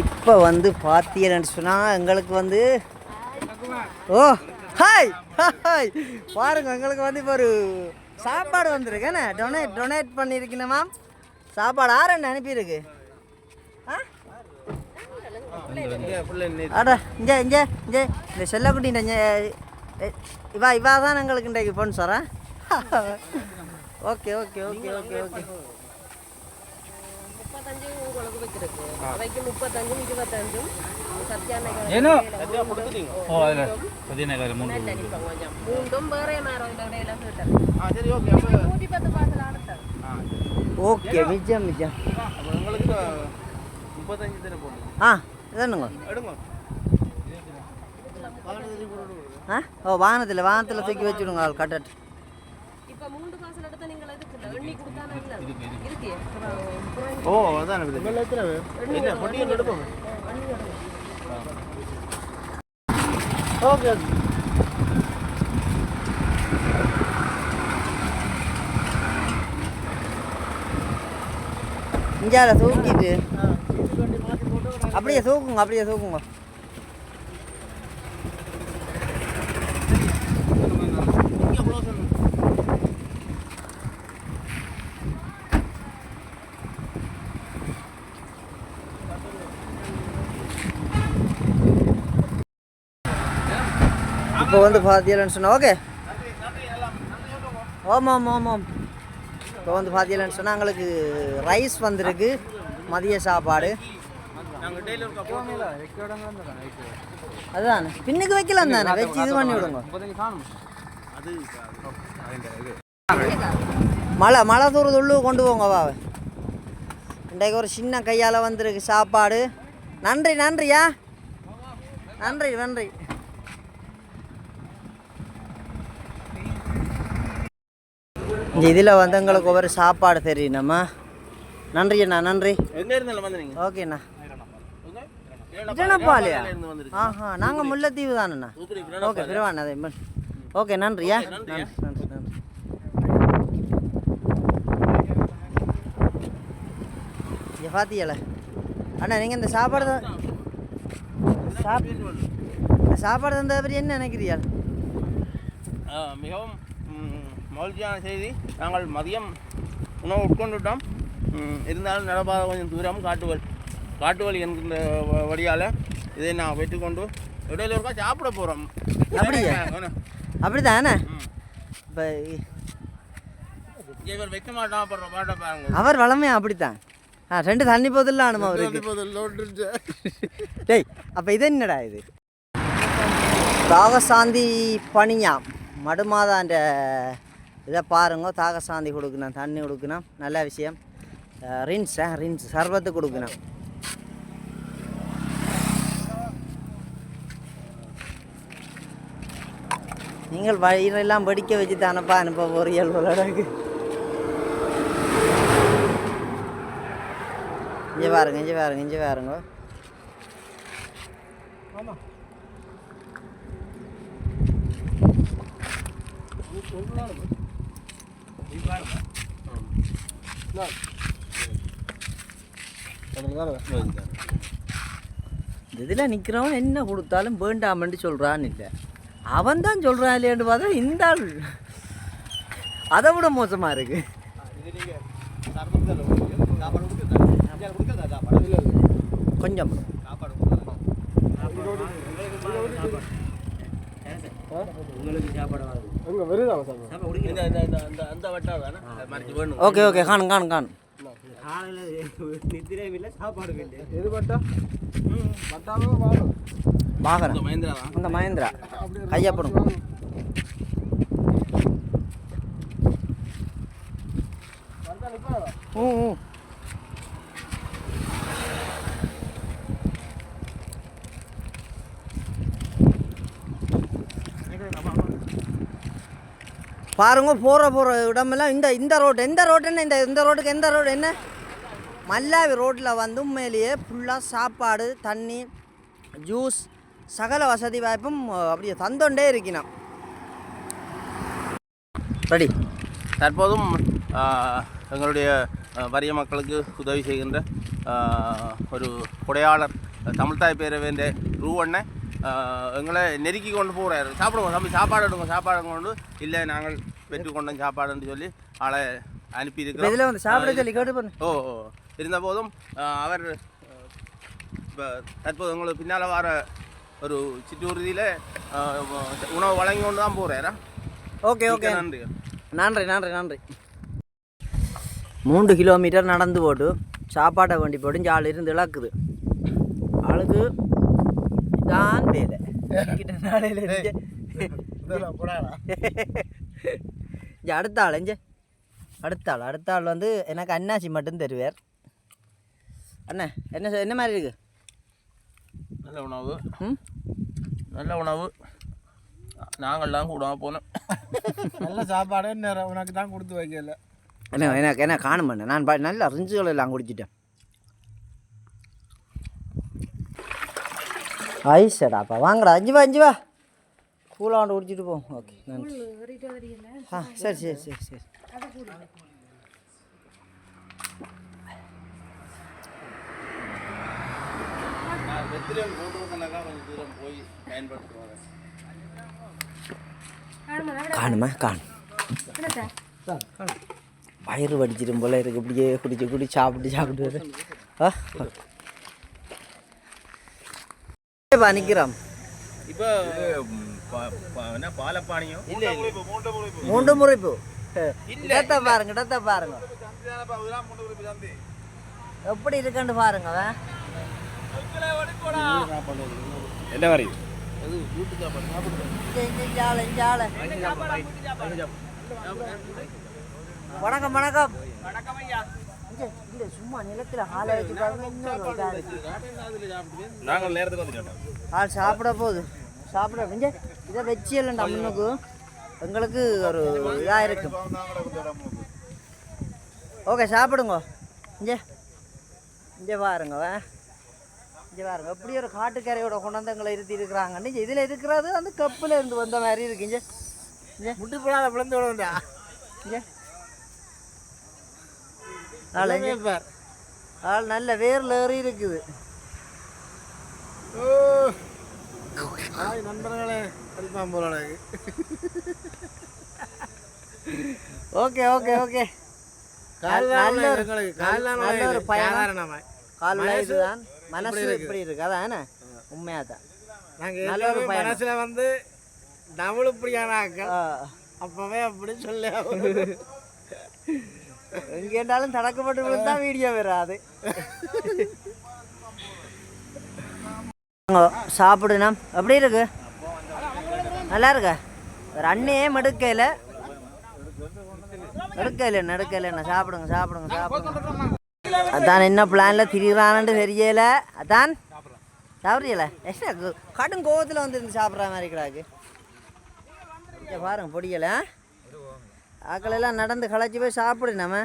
இப்போ வந்து பார்த்தீங்கன்னு சொன்னால் எங்களுக்கு வந்து ஓ ஹாய் ஹாய். பாருங்க எங்களுக்கு வந்து இப்போ ஒரு சாப்பாடு வந்திருக்கேண்ணே டொனேட் டொனேட் பண்ணியிருக்கீங்க மேம் சாப்பாடு ஆறு அனுப்பியிருக்கு? ஆ? அட இங்கே இங்கே இங்கே. இந்த செல்லக்குட்டி இவா இவா தான் எங்களுக்கு இன்றைக்கு பொண்ணு சொல்கிறேன் okay okay okay okay okay. இருபத்தஞ்சு குழம்பு வச்சிருக்கு. அவைக்கு முப்பத்தஞ்சும் இருபத்தஞ்சும். ஓகே மிச்சம் மிச்சம் ஆ இதானுங்க. ஆ? ஓ வாகனத்தில் தூக்கி வச்சுடுங்க கட்டட்டு. ஓ அதான் என்ன பொட்டியில் எடுப்போம்? ஓகே. இஞ்சால அப்படியே தூக்குங்க அப்படியே தூக்குங்க இப்போ வந்து பார்த்தீங்கன்னு சொன்னா ஓகே ஆமாம் ஆமாம் இப்போ வந்து பார்த்தீங்கன்னு சொன்னால் எங்களுக்கு ரைஸ் வந்திருக்கு மதிய சாப்பாடு. அதுதான் பின்னுக்கு வைக்கலாம் தானே? வச்சு இது பண்ணி விடுங்க. மழை மழை தூரது உள்ளு கொண்டு போங்க வா. இன்றைக்கு ஒரு சின்ன கையால் வந்திருக்கு சாப்பாடு. நன்றி நன்றியா? நன்றி நன்றி. இந்த இதில் வந்து எங்களுக்கு ஒவ்வொரு சாப்பாடு தெரியும் நம்ம நன்றி அண்ணா நன்றி. ஓகேண்ணா வந்துருக்கு ஆஹா நாங்கள் முல்லைத்தீவு தானண்ணா ஓகே பிரிவாண்ணா அதே மாதிரி ஓகே நன்றியா நன்றி நன்றி நன்றி. இங்கே பார்த்தீங்கள அண்ணா நீங்கள் இந்த சாப்பாடு தான் சாப்பாடு தந்த என்ன நினைக்கிறீர்கள்? மிகவும் மகிழ்ச்சியான செய்தி. நாங்கள் மதியம் உணவு உட்கொண்டுட்டோம். இருந்தாலும் நடப்பாத கொஞ்சம் தூரம் காட்டுவல். காட்டுவல் என்கின்ற வழியால் இதை நான் வெற்றிக்கொண்டு இடையில ஒருக்கா சாப்பிட போகிறோம் அப்படியா? அப்படி தானே இப்போ இவர் வைக்க மாட்டான் அப்புறம் பாட்ட பாருங்க. அவர் வளமையா அப்படித்தான். ஆ ரெண்டு தண்ணி போதில் ஆனுமா அவருக்கு. டேய் அப்போ இது என்னடா இது? தாகசாந்தி பனியாம் மடுமாதான்ற இதை பாருங்க தாகசாந்தி கொடுக்கணும் தண்ணி கொடுக்கணும் நல்ல விஷயம். ரின்ஸ் ரின்ஸ் சர்பத்து கொடுக்கணும். நீங்கள் வயிறெல்லாம் படிக்க வச்சு தானப்பா அனுப்ப போறீர்கள் உலகக்கு இங்கே பாருங்க இங்கே பாருங்க இங்கே பாருங்க. இதில் நிற்கிறவன் என்ன கொடுத்தாலும் வேண்டாமன்னு சொல்கிறான்னு இல்லை. அவன் தான் சொல்கிறான் இல்லையான்னு பார்த்தா இந்த ஆள். அதை விட மோசமாக இருக்கு. கொஞ்சம். உங்களுக்கு சாப்பாடு இந்த அந்த அந்த வட்டா தானே? மறைச்சு வேணும். ஓகே ஓகே காணும் காணும் காணும் அந்த மகேந்திரா கையப்படும் ம் ம். பாருங்க போகிற போகிற இடமெல்லாம் இந்த இந்த ரோடு எந்த ரோடு என்ன இந்த இந்த ரோட்டுக்கு எந்த ரோடு என்ன? மல்லாவி ரோட்டில் வந்து உண்மையிலேயே ஃபுல்லாக சாப்பாடு தண்ணி ஜூஸ் சகல வசதி வாய்ப்பும் அப்படியே தந்தோண்டே இருக்கணும் ரெடி தற்போதும் எங்களுடைய வறிய மக்களுக்கு உதவி செய்கின்ற ஒரு கொடையாளர் தமிழ்தாய் பேரவேந்த ரூவண்ணை எங்களை நெருக்கி கொண்டு போகிறாரு சாப்பிடுவோம் தம்பி சாப்பாடு எடுங்க சாப்பாடு கொண்டு இல்லை நாங்கள் பெற்று கொண்டோம் சாப்பாடுன்னு சொல்லி ஆளை இப்போ அனுப்பியிருக்கிறோம். இதில் வந்து சாப்பிட சொல்லி கேட்டு பண்ணு ஓ ஓ. இருந்த போதும் அவர் இப்போ தற்போது உங்களுக்கு பின்னால் வர ஒரு சிற்றூர்தியில் உணவு வழங்கி கொண்டு தான் போகிறாரா ஓகே ஓகே. நன்றி. நன்றி நன்றி நன்றி. மூன்று கிலோமீட்டர் நடந்து போட்டு சாப்பாட்டை வண்டி போட்டு ஆள் இருந்து இழக்குது. ஆளுக்கு வேலை கிட்ட நாளையில இருந்து. இங்க அடுத்த ஆள் இங்கே. அடுத்த ஆள் அடுத்த ஆள் வந்து எனக்கு அன்னாசி மட்டும் தருவார். அண்ணா என்ன சொ- என்ன மாதிரி இருக்கு? நல்ல உணவு. ம்? நல்ல உணவு. நாங்கள்லாம் கூட போனோம் நல்ல சாப்பாடு நேரம் உனக்கு தான் கொடுத்து வைக்கல. என்ன எனக்கு என்ன காணும் பண்ண நான் பா- நல்லா ரிஞ்சுகள் எல்லாம் குடிச்சிட்டேன். ஐசடாப்பா வாங்கடா. அஞ்சு வா அஞ்சு வா. கூலாண்டு குடிச்சிட்டு போம் ஓகே நன்றி. ஆ சரி சரி சரி சரி. மூன்று கணக்காக கொஞ்சம் தூரம் போய் பயன்படுத்துவாங்க காணுமா காணும் வயிறு வடிச்சிடும் போல இருக்கு. இப்படியே குடிச்சு குடி சாப்பிட்டு சாப்பிட்டு. ஆ நிற்கிறோம் இப்போ என்ன பாலப்பாணியும் இல்லை மூன்று முறைப்பு இடத்த பாருங்க இடத்த பாருங்க. எப்படி இருக்குன்னு பாருங்க அவன். என்ன இங்க ஆளு. வணக்கம் வணக்கம். இங்க, இங்க சும்மா நிலத்துல ஆளை. நாங்கள் நேரத்துக்கு வந்துட்டோம் ஆள் சாப்பிட போகுது. சாப்பிட இதை வச்சு இல்லைண்டா முன்னுக்கு. எங்களுக்கு ஒரு இதாக இருக்கும் ஓகே சாப்பிடுங்க. இங்கே இங்கே பாருங்க வே. இங்கே பாருங்க. எப்படி ஒரு காட்டுக்கரையோட கொண்டாந்து எங்களை இருத்தி இருக்கிறாங்கன்னு இதில் இருக்கிறது அந்த கப்பில் இருந்து வந்த மாதிரி இருக்கு. இங்கே இங்கே. முட்டு போடாத பிளந்து விடுவேன்டா இங்கே. ஆள் இங்க. ஆள் நல்ல வேர்ல ஏறி இருக்குது. நண்பர்களே. Okay okay okay. நல்ல ஒரு- கால் இதுதான் மனசு இப்படி இருக்கு. அதான் உண்மையாக தான் நாங்கள் நல்ல ஒரு. மனசுல வந்து தமிழ் இப்படியான. அப்பவே அப்படி சொல்ல எங்க இருந்தாலும் தடக்கப்பட்டு விழுந்தா வீடியோ வராது. சாப்பிடுனா எப்படி இருக்கு? நல்லா இருக்கு? ஒரு அண்ணையே மடுக்கையில். எடுக்கையில் என்ன என்ன? சாப்பிடுங்க சாப்பிடுங்க சாப்பிடுங்க. அதான் என்ன பிளானில் திரிகிறான்னு தெரியல. அதான். சாப்பிட்றீங்கள என்ன கடும் கோவத்தில் வந்துருந்து சாப்பிட்ற மாதிரி கிடாக்கு. பாருங்க பொடியலை ஆக்கள் எல்லாம் நடந்து களைச்சி போய் சாப்பிடு நம்ம